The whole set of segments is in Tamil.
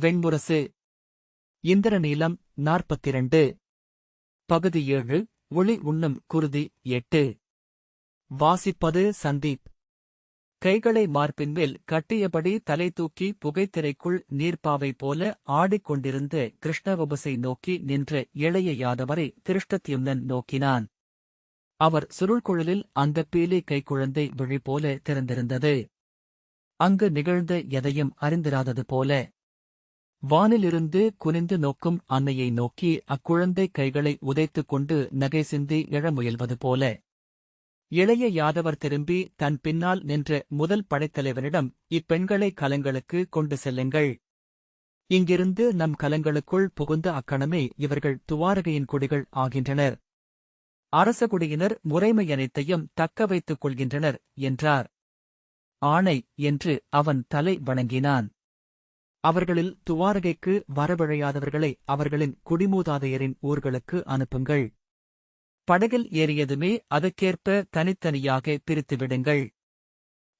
வெண்முரசு. இந்திரநீலம் நாற்பத்திரண்டு. பகுதி ஏழு ஒளி உண்ணும் குருதி எட்டு. வாசிப்பது சந்தீப். கைகளை மார்பின் மேல் கட்டியபடி தலை தூக்கி புகைத்திரைக்குள் நீர்ப்பாவை போல ஆடிக்கொண்டிருந்த கிருஷ்ணவபுசை நோக்கி நின்ற இளைய யாதவரை திருஷ்டத்யும்னன் நோக்கினான். அவர் சுருள்குழலில் அந்த பீலி கைக்குழந்தை விழி போல திறந்திருந்தது. அங்கு நிகழ்ந்த எதையும் அறிந்திராதது போல வானிலிருந்து குனிந்து நோக்கும் அன்னையை நோக்கி அக்குழந்தை கைகளை உதைத்துக் கொண்டு நகை சிந்தி எழ முயல்வது போல. இளைய யாதவர் திரும்பி தன் பின்னால் நின்ற முதல் படைத்தலைவனிடம் இப்பெண்களை கலங்களுக்கு கொண்டு செல்லுங்கள். இங்கிருந்து நம் கலங்களுக்குள் புகுந்த அக்கணமே இவர்கள் துவாரகையின் குடிகள் ஆகின்றனர். அரச குடியினர் முறைமை அனைத்தையும் தக்க வைத்துக் கொள்கின்றனர் என்றார். ஆணை என்று அவன் தலை வணங்கினான். அவர்களில் துவாரகைக்கு வரவிழையாதவர்களை அவர்களின் குடிமூதாதையரின் ஊர்களுக்கு அனுப்புங்கள். படகில் ஏறியதுமே அதற்கேற்ப தனித்தனியாக பிரித்துவிடுங்கள்.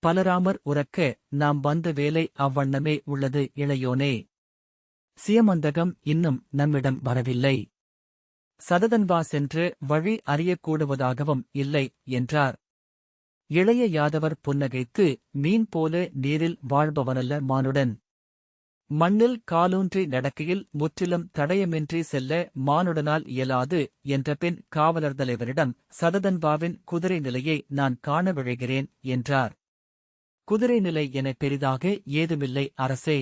பலராமர் உறக்க நாம் வந்த வேலை அவ்வண்ணமே உள்ளது இளையோனே. சியமந்தகம் இன்னும் நம்மிடம் வரவில்லை. சததன்பா சென்று வழி அறியக்கூடுவதாகவும் இல்லை என்றார். இளைய யாதவர் புன்னகைத்து மீன் போல நீரில் வாழ்பவனல்ல மானுடன். மண்ணில் காலூன்றி நடக்கையில் முற்றிலும் தடயமின்றி செல்ல மானுடனால் இயலாது என்ற பின் காவலர் தலைவரிடம் சததன்பாவின் குதிரை நிலையை நான் காண விழைகிறேன் என்றார். குதிரை நிலை என பெரிதாக ஏதுமில்லை அரசே.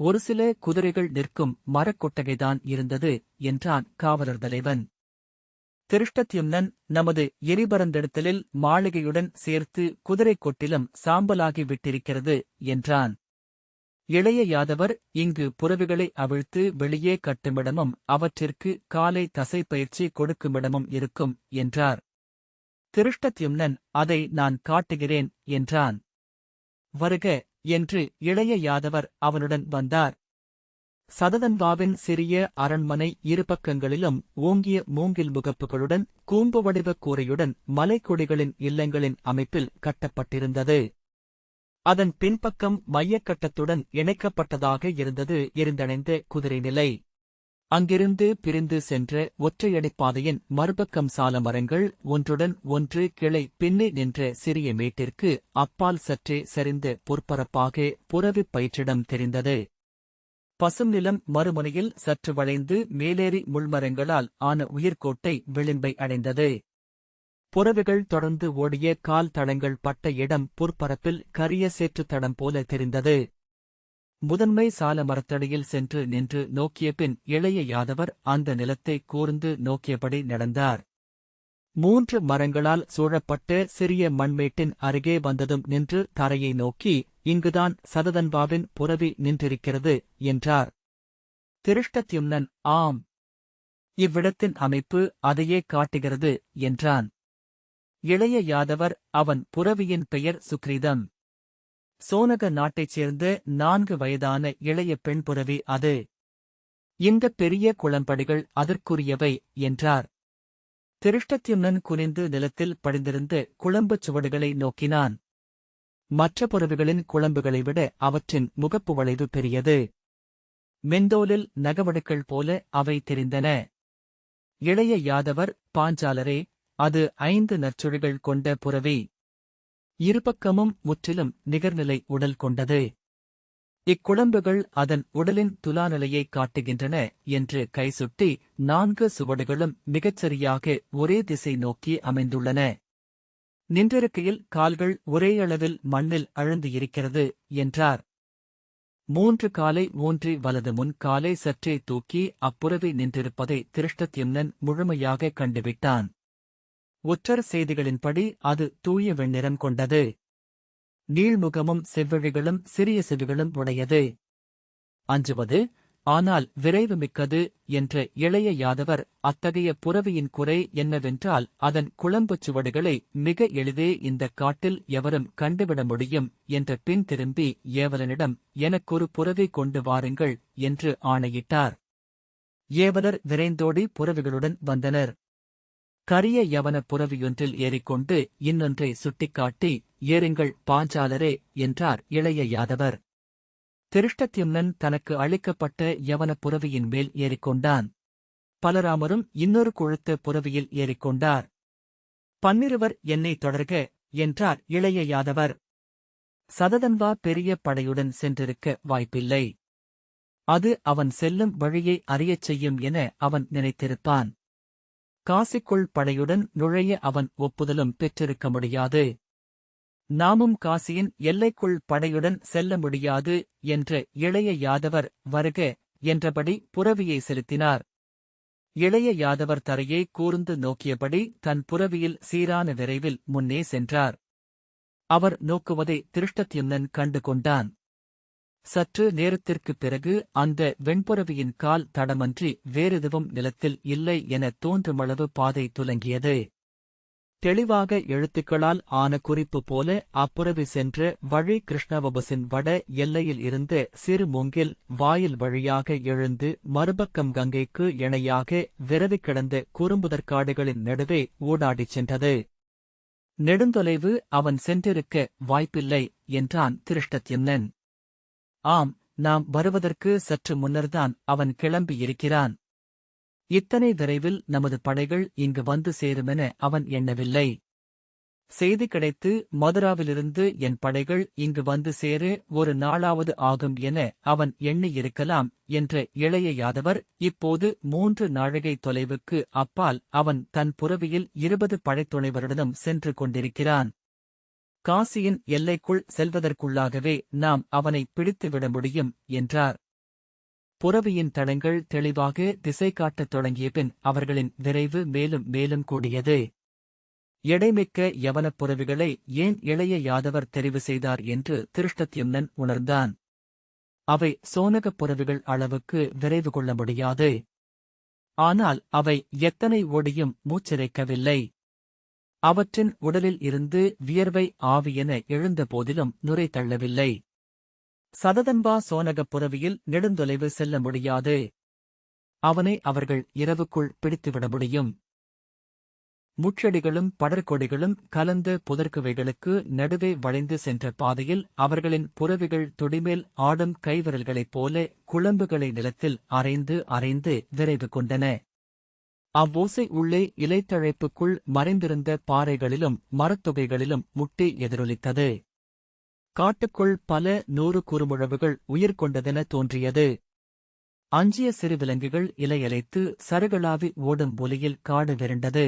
ஒரு சில குதிரைகள் நிற்கும் மரக்கொட்டகைதான் இருந்தது என்றான் காவலர் தலைவன். திருஷ்டத்யும்னன் நமது எரிபரந்தெடுத்தலில் மாளிகையுடன் சேர்த்து குதிரை கொட்டிலும் சாம்பலாகி விட்டிருக்கிறது என்றான். இளைய யாதவர் இங்கு புறவிகளை அவிழ்த்து வெளியே கட்டுமிடமும் அவற்றிற்கு காலை தசை பயிற்சி கொடுக்குமிடமும் இருக்கும் என்றார். திருஷ்டத்யும்னன் அதை நான் காட்டுகிறேன் என்றான். வருக என்று இளைய யாதவர் அவனுடன் வந்தார். சததன்பாவின் சிறிய அரண்மனை இரு பக்கங்களிலும் ஓங்கிய மூங்கில் முகப்புகளுடன் கூம்பு வடிவ கூரையுடன் மலைக்கொடிகளின் இல்லங்களின் அமைப்பில் கட்டப்பட்டிருந்தது. அதன் பின்பக்கம் மையக்கட்டத்துடன் இணைக்கப்பட்டதாக இருந்தது. எரிந்தணைந்த குதிரை நிலை. அங்கிருந்து பிரிந்து சென்ற ஒற்றையடிப்பாதையின் மறுபக்கம் சால மரங்கள் ஒன்றுடன் ஒன்று கிளை பின்னி நின்ற சிறிய மேட்டிற்கு அப்பால் சற்றே சரிந்த பொற்பரப்பாக புறவி பயிற்றிடம் தெரிந்தது. பசும் நிலம் மறுமுனையில் சற்று வளைந்து மேலேறி முள்மரங்களால் ஆன உயிர்கோட்டை விளிம்பை அடைந்தது. புறவுகள் தொடர்ந்து ஓடிய கால் தடங்கள் பட்ட இடம் புற்பரப்பில் கரிய சேற்றுத் தடம் போல தெரிந்தது. முதன்மை சால மரத்தடியில் சென்று நின்று நோக்கிய பின் இளைய யாதவர் அந்த நிலத்தை கூர்ந்து நோக்கியபடி நடந்தார். மூன்று மரங்களால் சூழப்பட்ட சிறிய மண்மேட்டின் அருகே வந்ததும் நின்று தரையை நோக்கி இங்குதான் சததன்பாவின் புறவி நின்றிருக்கிறது என்றார். திருஷ்டத்யும்னன் ஆம். இவ்விடத்தின் அமைப்பு அதையே காட்டுகிறது என்றான். இளைய யாதவர் அவன் புறவியின் பெயர் சுக்ரீதம். சோனக நாட்டைச் சேர்ந்த நான்கு வயதான இளைய பெண் புறவி அது. இந்த பெரிய குளம்படிகள் அதற்குரியவை என்றார். திருஷ்டத்யும்னன் குனிந்து நிலத்தில் படிந்திருந்த குழம்புச் சுவடுகளை நோக்கினான். மற்ற புறவிகளின் குழம்புகளை விட அவற்றின் முகப்பு வளைவு பெரியது. மெந்தோலில் நகவடுக்கள் போல அவை தெரிந்தன. இளைய யாதவர் பாஞ்சாலரே அது ஐந்து நற்சுழிகள் கொண்ட புறவி. இருபக்கமும் முற்றிலும் நிகர்நிலை உடல் கொண்டது. இக்குழம்புகள் அதன் உடலின் துலாநிலையை காட்டுகின்றன என்று கைசுட்டி நான்கு சுவடுகளும் மிகச்சரியாக ஒரே திசை நோக்கி அமைந்துள்ளன. நின்றிருக்கையில் கால்கள் ஒரே அளவில் மண்ணில் அழுந்து இருக்கிறது என்றார். மூன்று காலை ஊன்றி வலது முன் காலை சற்றே தூக்கி அப்புறவி நின்றிருப்பதை திருஷ்டத்யும்னன் முழுமையாக கண்டுவிட்டான். ஒற்றர் செய்திகளின்படி அது தூய வெண்ணிறம் கொண்டது. நீள்முகமும் செவ்விழிகளும் சிறிய செவிகளும் உடையது. அஞ்சுவது ஆனால் விரைவு மிக்கது என்ற இளைய யாதவர் அத்தகைய புறவியின் குறை என்னவென்றால் அதன் குழம்புச் சுவடுகளை மிக எளிதே இந்தக் காட்டில் எவரும் கண்டுவிட முடியும் என்ற பின் திரும்பி ஏவலனிடம் எனக்கொரு புறவி கொண்டு வாருங்கள் என்று ஆணையிட்டார். ஏவலர் விரைந்தோடி புறவிகளுடன் வந்தனர். கரிய யவன புறவியொன்றில் ஏறிக்கொண்டு இன்னொன்றை சுட்டிக்காட்டி ஏறுங்கள் பாஞ்சாலரே என்றார் இளைய யாதவர். திருஷ்டத்யும்னன் தனக்கு அளிக்கப்பட்ட யவன புறவியின் மேல் ஏறிக்கொண்டான். பலராமரும் இன்னொரு கொழுத்த புறவியில் ஏறிக்கொண்டார். பன்னிருவர் என்னை தொடர்க என்றார் இளைய யாதவர். சததன்வா பெரிய படையுடன் சென்றிருக்க வாய்ப்பில்லை. அது அவன் செல்லும் வழியை அறியச் செய்யும் என அவன் நினைத்திருப்பான். காசிக்குள் படையுடன் நுழைய அவன் ஒப்புதலும் பெற்றிருக்க முடியாது. நாமும் காசியின் எல்லைக்குள் படையுடன் செல்ல முடியாது என்ற இளைய யாதவர் வருக என்றபடி புறவியை செலுத்தினார். இளைய யாதவர் தரையை கூர்ந்து நோக்கியபடி தன் புறவியில் சீரான விரைவில் முன்னே சென்றார். அவர் நோக்குவதை திருஷ்டத்யும்னன் கண்டு கொண்டான். சற்று நேரத்திற்குப் பிறகு அந்த வெண்புறவியின் கால் தடமன்றி வேறெதுவும் நிலத்தில் இல்லை என தோன்றுமளவு பாதை துலங்கியது. தெளிவாக எழுத்துக்களால் ஆன குறிப்பு போல அப்புறவி சென்ற வழி கிருஷ்ணவபசின் வட எல்லையில் இருந்த சிறு மூங்கில் வாயில் வழியாக எழுந்து மறுபக்கம் கங்கைக்கு இணையாக விரவி கிடந்த குறும்புதற்காடுகளின் நடுவே ஊடாடிச் சென்றது. நெடுந்தொலைவு அவன் சென்றிருக்க வாய்ப்பில்லை என்றான் திருஷ்டத்யம்னன். ஆம் நாம் வருவதற்கு சற்று முன்னர்தான் அவன் கிளம்பியிருக்கிறான் இத்தனை விரைவில் நமது படைகள் இங்கு வந்து சேருமென அவன் எண்ணவில்லை. செய்தி கிடைத்து மதுராவிலிருந்து என் படைகள் இங்கு வந்து சேர ஒரு நாளாவது ஆகும் என அவன் எண்ணியிருக்கலாம் என்ற இளைய யாதவர் இப்போது மூன்று நாழிகை தொலைவுக்கு அப்பால் அவன் தன் புறவியில் இருபது படைத்துணைவருடனும் சென்று கொண்டிருக்கிறான். காசியின் எல்லைக்குள் செல்வதற்குள்ளாகவே நாம் அவனை பிடித்துவிட முடியும் என்றார். புறவியின் தடங்கள் தெளிவாக திசை காட்டத் தொடங்கிய பின் அவர்களின் விரைவு மேலும் மேலும் கூடியது. எடைமிக்க யவனப் புறவிகளை ஏன் இளைய யாதவர் தெரிவு செய்தார் என்று திருஷ்டத்யும்னன் உணர்ந்தான். அவை சோனகப் புறவிகள் அளவுக்கு விரைவு கொள்ள முடியாது. ஆனால் அவை எத்தனை ஓடியும் மூச்சிறைக்கவில்லை அவற்றின் உடலில் இருந்து வியர்வை ஆவியென எழுந்த போதிலும் நுரை தள்ளவில்லை. சததன்பா சோனகப் புறவியில் நெடுந்தொலைவு செல்ல முடியாது. அவனை அவர்கள் இரவுக்குள் பிடித்துவிட முடியும். முச்செடிகளும் படர்கொடிகளும் கலந்த புதற்குவைகளுக்கு நடுவே வளைந்து சென்ற பாதையில் அவர்களின் புறவிகள் துடிமேல் ஆடும் கைவிரல்களைப் போல குழம்புகளை நிலத்தில் அரைந்து அரைந்து விரைவு கொண்டன. அவ்வோசை உள்ளே இலைத்தழைப்புக்குள் மறைந்திருந்த பாறைகளிலும் மரத்தொகைகளிலும் முட்டி எதிரொலித்தது. காட்டுக்குள் பல நூறு குறுமுழவுகள் உயிர் கொண்டதென தோன்றியது. அஞ்சிய சிறு விலங்குகள் இலையலைத்து சருகளாவி ஓடும் ஒலியில் காடு விரண்டது.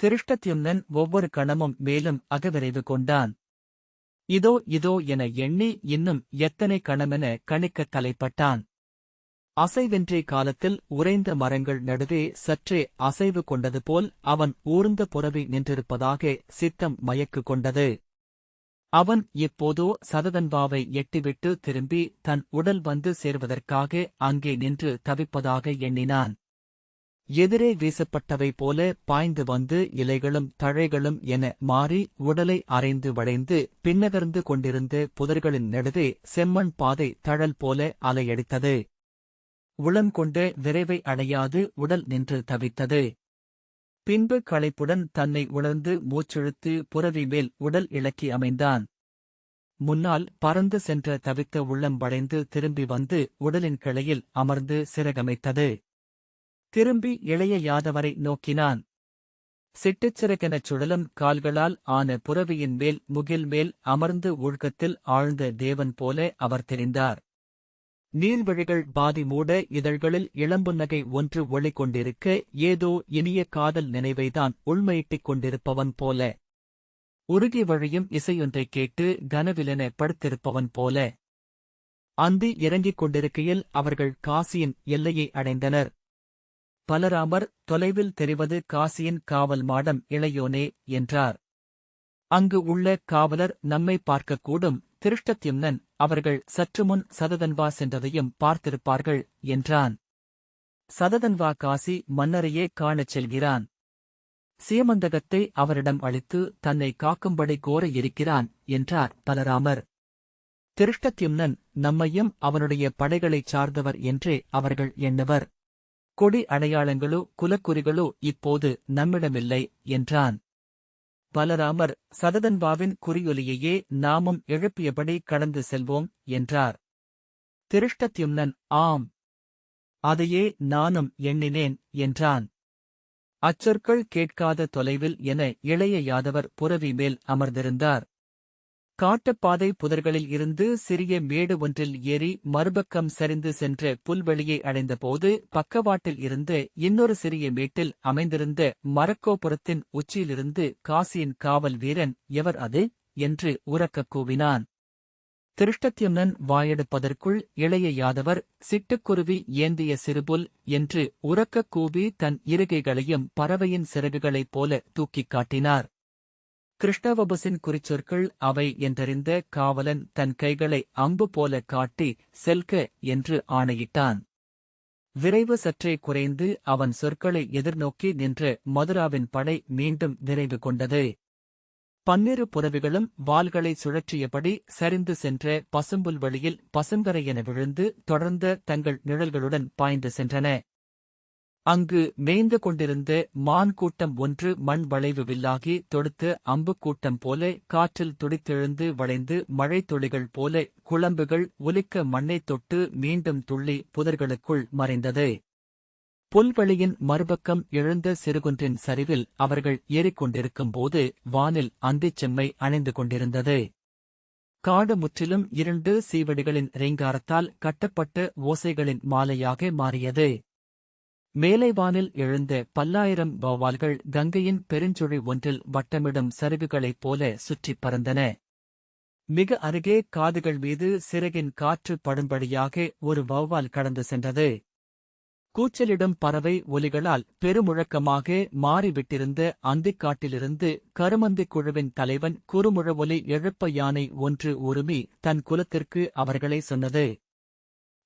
திருஷ்டத்யும்னன் ஒவ்வொரு கணமும் மேலும் அகவிரைவு கொண்டான். இதோ இதோ என எண்ணி இன்னும் எத்தனை கணமென கணிக்கத் தலைப்பட்டான். அசைவின்றி காலத்தில் உறைந்த மரங்கள் நடுவே சற்றே அசைவு கொண்டது போல் அவன் ஊர்ந்த புறவி நின்றிருப்பதாக சித்தம் மயக்கு கொண்டது. அவன் இப்போதோ சததன்பாவை எட்டிவிட்டு திரும்பி தன் உடல் வந்து சேர்வதற்காக அங்கே நின்று தவிப்பதாக எண்ணினான். எதிரே வீசப்பட்டவை போல பாய்ந்து வந்து இலைகளும் தழைகளும் என மாறி உடலை அரைந்து வளைந்து பின்னகர்ந்து கொண்டிருந்த புதர்களின் நடுவே செம்மண் பாதை தழல் போல அலையடித்தது. உளம் கொண்டு விரைவை அடையாது உடல் நின்று தவித்தது. பின்பு களைப்புடன் தன்னை உணர்ந்து மூச்செழுத்து புறவி மேல் உடல் இளக்கி அமைந்தான். முன்னால் பறந்து சென்ற தவித்த உள்ளம் வளைந்து திரும்பி வந்து உடலின் கிளையில் அமர்ந்து சிறகமைத்தது. திரும்பி இளைய யாதவரை நோக்கினான். சிட்டுச்சிறகெனச் சுழலும் கால்களால் ஆன புறவியின் மேல் முகில் மேல் அமர்ந்து ஒழுக்கத்தில் ஆழ்ந்த தேவன் போல அவர் தெரிந்தார். நீர்வழிகள் பாதி மூட இதழ்களில் இளம்புன்னகை ஒன்று ஒளி கொண்டிருக்க ஏதோ இனிய காதல் நினைவைதான் உள்மையிட்டிக் கொண்டிருப்பவன் போல. உருகி வழியும் இசையொன்றைக் கேட்டு கனவிலென படுத்திருப்பவன் போல. அந்தி இறங்கிக் கொண்டிருக்கையில் அவர்கள் காசியின் எல்லையை அடைந்தனர். பலராமர் தொலைவில் தெரிவது காசியின் காவல் மாடம் இளையோனே என்றார். அங்கு உள்ள காவலர் நம்மை பார்க்கக்கூடும் திருஷ்டத்யும்னன் அவர்கள் சற்றுமுன் சததன்வா சென்றதையும் பார்த்திருப்பார்கள் என்றான். சததன்வா காசி மன்னரையே காணச் செல்கிறான். சீமந்தகத்தை அவரிடம் அளித்து தன்னை காக்கும்படி கோர இருக்கிறான் என்றார் பலராமர். திருஷ்டத்யும்னன் நம்மையும் அவனுடைய படைகளைச் சார்ந்தவர் என்றே அவர்கள் எண்ணுவர். கொடி அடையாளங்களோ குலக்குறிகளோ இப்போது நம்மிடமில்லை என்றான். பலராமர் சததன்பாவின் குறியொலியையே நாமும் எழுப்பியபடி கடந்து செல்வோம் என்றார். திருஷ்டத்யும்னன் ஆம் அதையே நானும் எண்ணினேன் என்றான். அச்சொற்கள் கேட்காத தொலைவில் என இளைய யாதவர் புரவி மேல் அமர்ந்திருந்தார். காட்டுப்பாதை புதர்களில் இருந்து சிறிய மேடு ஒன்றில் ஏறி மறுபக்கம் சரிந்து சென்ற புல்வெளியை அடைந்தபோது பக்கவாட்டில் இருந்து இன்னொரு சிறிய மேட்டில் அமைந்திருந்த மரக்கோபுரத்தின் உச்சியிலிருந்து காசியின் காவல் வீரன் எவர் அது என்று உறக்கக் கூவினான். திருஷ்டத்யும்னன் வாயெடுப்பதற்குள் இளைய யாதவர் சிட்டுக்குருவி ஏந்திய சிறுபுல் என்று உறக்கக் கூவி தன் இருகைகளையும் பறவையின் சிறகுகளைப் போல தூக்கிக் காட்டினார். கிருஷ்ணவபுசின் குறிச்சொற்கள் அவை என்றறிந்த காவலன் தன் கைகளை அம்பு போல காட்டி செல்க என்று ஆணையிட்டான். விரைவு சற்றே குறைந்து அவன் சொற்களை எதிர்நோக்கி நின்ற மதுராவின் படை மீண்டும் நிறைவு கொண்டது. பன்னிரு புறவிகளும் வாள்களை சுழற்றியபடி சரிந்து சென்ற பசும்புல் வழியில் பசுங்கரையென விழுந்து தொடர்ந்த தங்கள் நிழல்களுடன் பாய்ந்து சென்றன. அங்கு மேய்ந்து கொண்டிருந்த மான் கூட்டம் ஒன்று மண் வளைவு வில்லாகி தொடுத்த அம்புக் கூட்டம் போல காற்றில் துடித்தெழுந்து வளைந்து மழைத் துளிகள் போல குழம்புகள் ஒலிக்க மண்ணைத் தொட்டு மீண்டும் துள்ளி புதர்களுக்குள் மறைந்தது. புல்வெளியின் மறுபக்கம் எழுந்த சிறுகுன்றின் சரிவில் அவர்கள் ஏறிக்கொண்டிருக்கும்போது வானில் அந்திச் செம்மை அணைந்து கொண்டிருந்தது. காடு முற்றிலும் இரண்டு சீவடிகளின் ரீங்காரத்தால் கட்டப்பட்ட ஓசைகளின் மாலையாக மாறியது. மேலைவானில் எழுந்த பல்லாயிரம் வௌவால்கள் கங்கையின் பெருஞ்சுழி ஒன்றில் வட்டமிடும் சருகுகளைப் போல சுற்றிப் பறந்தன. மிக அருகே காதுகள் மீது சிறகின் காற்று படும்படியாக ஒரு வௌவால் கடந்து சென்றது. கூச்சலிடும் பறவை ஒலிகளால் பெருமுழக்கமாக மாறிவிட்டிருந்த அந்திக்காட்டிலிருந்து கருமந்திக் குழுவின் தலைவன் குறுமுழ ஒலி எழுப்ப யானை ஒன்று உருமி தன் குலத்திற்கு அவர்களை சொன்னது.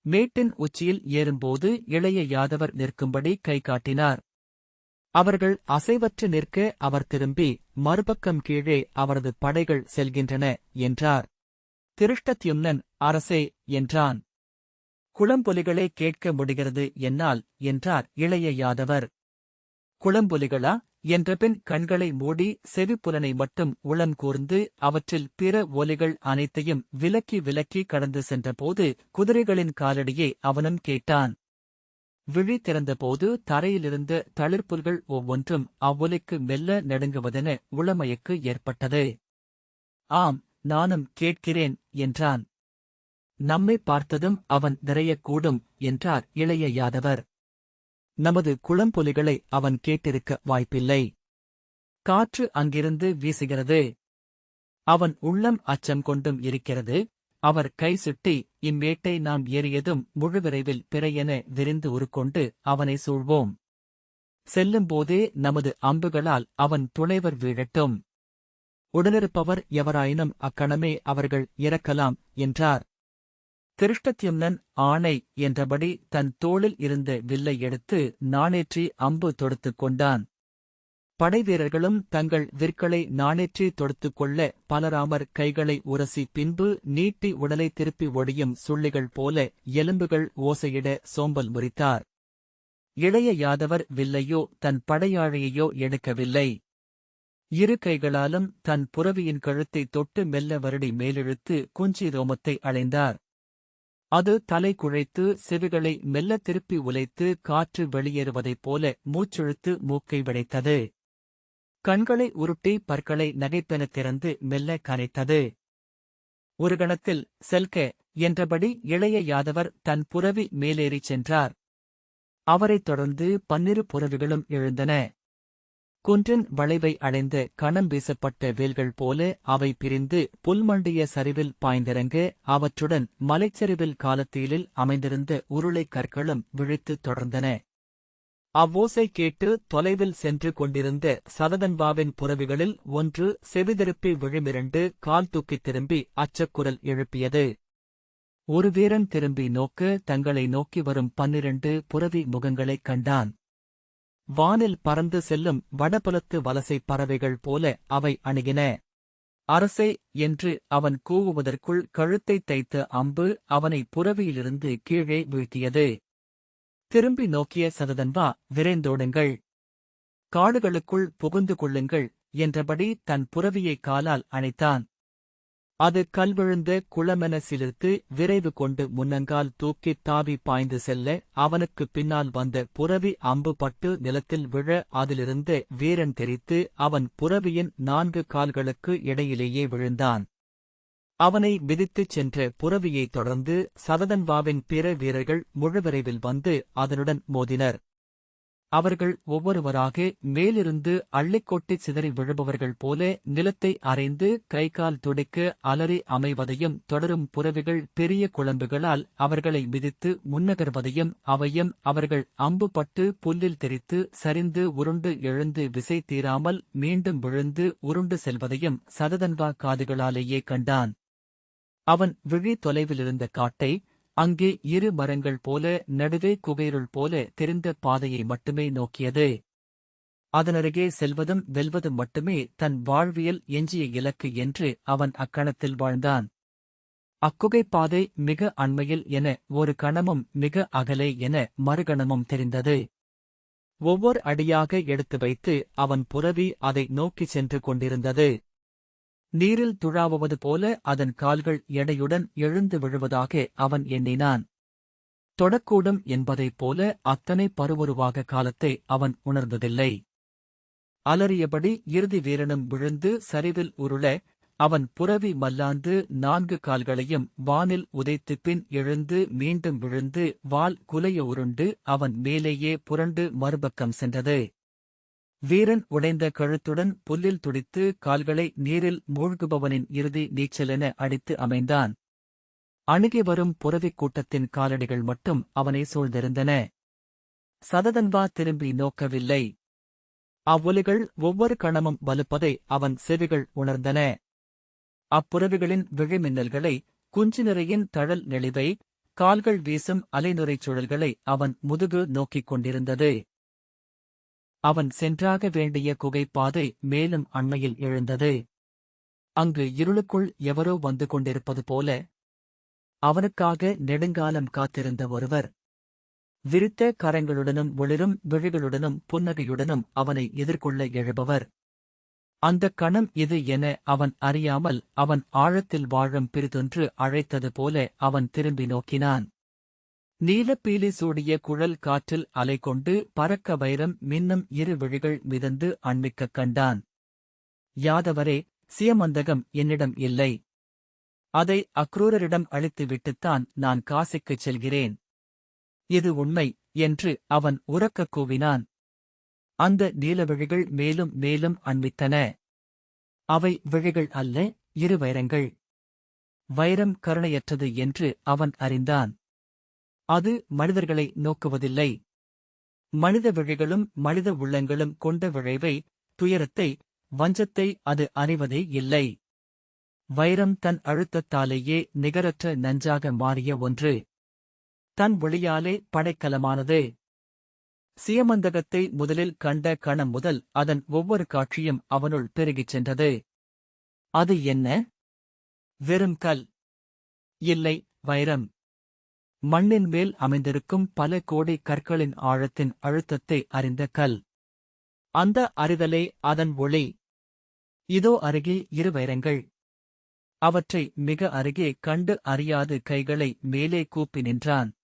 மேட்டின் உச்சியில் ஏறும்போது இளைய யாதவர் நிற்கும்படி கை காட்டினார் அவர்கள் அசைவற்று நிற்க அவர் திரும்பி மறுபக்கம் கீழே அவரது படைகள் செல்கின்றன என்றார். திருஷ்டத்யும்னன் அரசே என்றான். குளம்பொலிகளை கேட்க முடிகிறது என்னால் என்றார் இளைய யாதவர். குளம்பொலிகளா? என்றபின் கண்களை மூடி செவிப்புலனை மட்டும் உளம் கூர்ந்து அவற்றில் பிற ஒலிகள் அனைத்தையும் விலக்கி விலக்கி கடந்து சென்றபோது குதிரைகளின் காலடியே அவனும் கேட்டான். விழி திறந்தபோது தரையிலிருந்த தளிர்ப்புல்கள் ஒவ்வொன்றும் அவ்வொலிக்கு மெல்ல நெடுங்குவதென உளமயக்கு ஏற்பட்டது. ஆம் நானும் கேட்கிறேன் என்றான். நம்மை பார்த்ததும் அவன் நிறையக்கூடும் என்றார் இளைய யாதவர் நமது குளம்பொலிகளை அவன் கேட்டிருக்க வாய்ப்பில்லை. காற்று அங்கிருந்து வீசுகிறது. அவன் உள்ளம் அச்சம் கொண்டும் இருக்கிறது. அவர் கை சுட்டி இம்மேட்டை நாம் ஏறியதும் முழுவிரைவில் பிறையென விரிந்து உருக்கொண்டு அவனை சூழ்வோம். செல்லும்போதே நமது அம்புகளால் அவன் துணைவர் வீழட்டும். உடனிருப்பவர் எவராயினும் அக்கணமே அவர்கள் இறக்கலாம் என்றார். திருஷ்டத்யும்னன் ஆணை என்றபடி தன் தோளில் இருந்த வில்லை எடுத்து நாணேற்றி அம்பு தொடுத்துக் கொண்டான். படைவீரர்களும் தங்கள் விற்களை நாணேற்றி தொடுத்துக் கொள்ள பலராமர் கைகளை உரசி பின்பு நீட்டி உடலை திருப்பி ஒடியும் சுள்ளிகள் போல எலும்புகள் ஓசையிட சோம்பல் முறித்தார். இளைய யாதவர் வில்லையோ தன் படையாழையையோ எடுக்கவில்லை. இரு கைகளாலும் தன் புறவியின் கழுத்தை தொட்டு மெல்ல வருடி மேலெழுத்து குஞ்சி ரோமத்தை அலைந்தார் அது தலை குழைத்து செவிகளை மெல்ல திருப்பி உலைத்து காற்று வெளியேறுவதைப் போல மூச்செழுத்து மூக்கை விடைத்தது. கண்களை உருட்டி பற்களை நகைப்பெனத் திறந்து மெல்ல கரைத்தது. ஒரு கணத்தில் செல்க என்றபடி இளைய யாதவர் தன் புறவி மேலேறிச் சென்றார். அவரைத் தொடர்ந்து பன்னிரு புறவிகளும் எழுந்தன. குன்றின் வளைவை அடைந்த கணம் வீசப்பட்ட வேல்கள் போல அவை பிரிந்து புல்மண்டிய சரிவில் பாய்ந்திறங்க அவற்றுடன் மலைச்சரிவில் காலத்தீலில் அமைந்திருந்த உருளைக் கற்களும் விழித்து தொடர்ந்தன. அவ்வோசை கேட்டு தொலைவில் சென்று கொண்டிருந்த சததன்பாவின் புறவிகளில் ஒன்று செவிதிருப்பி விழுமிரண்டு கால் தூக்கித் திரும்பி அச்சக்குரல் எழுப்பியது. ஒரு வீரன் திரும்பி நோக்க தங்களை நோக்கி வரும் பன்னிரண்டு புறவி முகங்களைக் கண்டான். வானில் பறந்து செல்லும் வடபுலத்து வலசை பறவைகள் போல அவை அணுகின. அரசே என்று அவன் கூவுவதற்குள் கழுத்தைத் தைத்த அம்பு அவனை புறவியிலிருந்து கீழே வீழ்த்தியது. திரும்பி நோக்கிய சததன்பா விரைந்தோடுங்கள். காடுகளுக்குள் புகுந்து கொள்ளுங்கள் என்றபடி தன் புறவியை காலால் அணைத்தான். அது கல்விழுந்த குளமென சிலிர்த்து விரைவு கொண்டு முன்னங்கால் தூக்கித் தாவி பாய்ந்து செல்ல அவனுக்குப் பின்னால் வந்த புரவி அம்பு பட்டு நிலத்தில் விழ அதிலிருந்த வீரன் தெரித்து அவன் புரவியின் நான்கு கால்களுக்கு இடையிலேயே விழுந்தான். அவனை விதித்துச் சென்ற புரவியைத் தொடர்ந்து சததன்வாவின் பிற வீரர்கள் முழுவிரைவில் வந்து அதனுடன் மோதினர். அவர்கள் ஒவ்வொருவராக மேலிருந்து அள்ளிக்கொட்டிச் சிதறி விழுபவர்கள் போல நிலத்தை அரைந்து கைகால் துடைக்க அலறி அமைவதையும் தொடரும் புறவிகள் பெரிய குழம்புகளால் அவர்களை மிதித்து முன்னகர்வதையும் அவையும் அவர்கள் அம்பு பட்டு புல்லில் தெரித்து சரிந்து உருண்டு எழுந்து விசை தீராமல் மீண்டும் விழுந்து உருண்டு செல்வதையும் சததன்வா காதுகளாலேயே கண்டான். அவன் விழி தொலைவிலிருந்த காட்டை அங்கே இரு மரங்கள் போல நடுவே குகைருள் போல தெரிந்த பாதையை மட்டுமே நோக்கியது. அதனருகே செல்வதும் வெல்வதும் மட்டுமே தன் வாழ்வியல் எஞ்சிய இலக்கு என்று அவன் அக்கணத்தில் வாழ்ந்தான். அக்குகை பாதை மிக அண்மையில் என ஒரு கணமும் மிக அகலே என மறுகணமும் தெரிந்தது. ஒவ்வொரு அடியாக எடுத்து வைத்து அவன் புறவி அதை நோக்கிச் சென்று கொண்டிருந்தது. நீரில் துழாவுவது போல அதன் கால்கள் எடையுடன் எழுந்து விழுவதாக அவன் எண்ணினான். தொடக்கூடும் என்பதைப் போல அத்தனை பருவருவாக காலத்தை அவன் உணர்ந்ததில்லை. அலறியபடி இறுதி வீரனும் விழுந்து சரிவில் உருள அவன் புரவி மல்லாந்து நான்கு கால்களையும் வானில் உதைத்து பின் எழுந்து மீண்டும் விழுந்து வால் குலைய உருண்டு அவன் மேலேயே புரண்டு மறுபக்கம் சென்றது. வீரன் உடைந்த கழுத்துடன் புல்லில் துடித்து கால்களை நீரில் மூழ்குபவனின் இறுதி நீச்சலென அடித்து அமைந்தான். அணுகி வரும் புறவிக் கூட்டத்தின் காலடிகள் மட்டும் அவனை சூழ்ந்திருந்தன. சததன்வா திரும்பி நோக்கவில்லை. அவ்வொலிகள் ஒவ்வொரு கணமும் வலுப்பதை அவன் செவிகள் உணர்ந்தன. அப்புறவிகளின் விழிமின்னல்களை குஞ்சு நிறையின் தழல் நெளிவை கால்கள் வீசும் அலைநுரைச் சுழல்களை அவன் முதுகு நோக்கிக் கொண்டிருந்தது. அவன் சென்றாக வேண்டிய குகைப்பாதை மேலும் அண்மையில் எழுந்தது. அங்கு இருளுக்குள் எவரோ வந்து கொண்டிருப்பது போல அவனுக்காக நெடுங்காலம் காத்திருந்த ஒருவர். விருத்த கரங்களுடனும் ஒளிரும் விழிகளுடனும் புன்னகையுடனும் அவனை எதிர்கொள்ள எழுபவர். அந்தக் கணம் இது என அவன் அறியாமல் அவன் ஆழத்தில் வாழும் பிரிதொன்று அழைத்தது போல அவன் திரும்பி நோக்கினான். நீலப்பீலி சூடிய குழல் காற்றில் அலைகொண்டு பறக்க வைரம் மின்னும் இரு விழிகள் மிதந்து அண்மிக்கக் கண்டான். யாதவரே சியமந்தகம் என்னிடம் இல்லை. அதை அக்ரூரரிடம் அழித்துவிட்டுத்தான் நான் காசிக்குச் செல்கிறேன். இது உண்மை என்று அவன் உறக்கக் கூவினான். அந்த நீலவிழிகள் மேலும் மேலும் அண்மித்தன. அவை விழிகள் அல்ல இரு வைரங்கள். வைரம் கருணையற்றது என்று அவன் அறிந்தான். அது மனிதர்களை நோக்குவதில்லை. மனித விழைகளும் மனித உள்ளங்களும் கொண்ட விழைவை துயரத்தை வஞ்சத்தை அது அறிவதே இல்லை. வைரம் தன் அழுத்தத்தாலேயே நிகரற்ற நஞ்சாக மாறிய ஒன்று. தன் ஒளியாலே படைக்கலமானது. சியமந்தகத்தை முதலில் கண்ட கணம் முதல் அதன் ஒவ்வொரு காட்சியும் அவனுள் பெருகிச் சென்றது. அது என்ன? வெறும் கல். இல்லை வைரம். மண்ணின் மேல் அமைந்திருக்கும் பல கோடி கற்களின் ஆழத்தின் அழுத்தத்தை அறிந்த கல். அந்த அறிதலே அதன் ஒளி. இதோ அருகே இரு வைரங்கள். அவற்றை மிக அருகே கண்டு அறியாது கைகளை மேலே கூப்பி நின்றான்.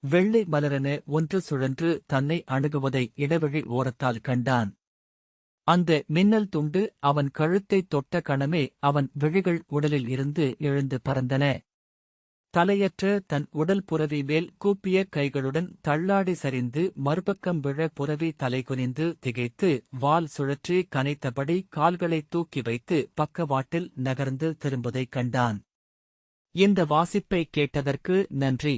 வெள்ளை மலரென ஒன்று சுழன்று தன்னை அணுகுவதை இடைவெளி ஓரத்தால் கண்டான். அந்த மின்னல் துண்டு அவன் கழுத்தைத் தொட்ட கணமே அவன் விழிகள் உடலில் இருந்து எழுந்து பறந்தன. தலையற்ற தன் உடல் புரவி மேல் கூப்பிய கைகளுடன் தள்ளாடி சரிந்து மறுபக்கம் விழ புரவி தலைகுனிந்து திகைத்து வால் சுழற்றி கனைத்தபடி கால்களை தூக்கி வைத்து பக்கவாட்டில் நகர்ந்து திரும்புவதைக் கண்டான். இந்த வாசிப்பை கேட்டதற்கு நன்றி.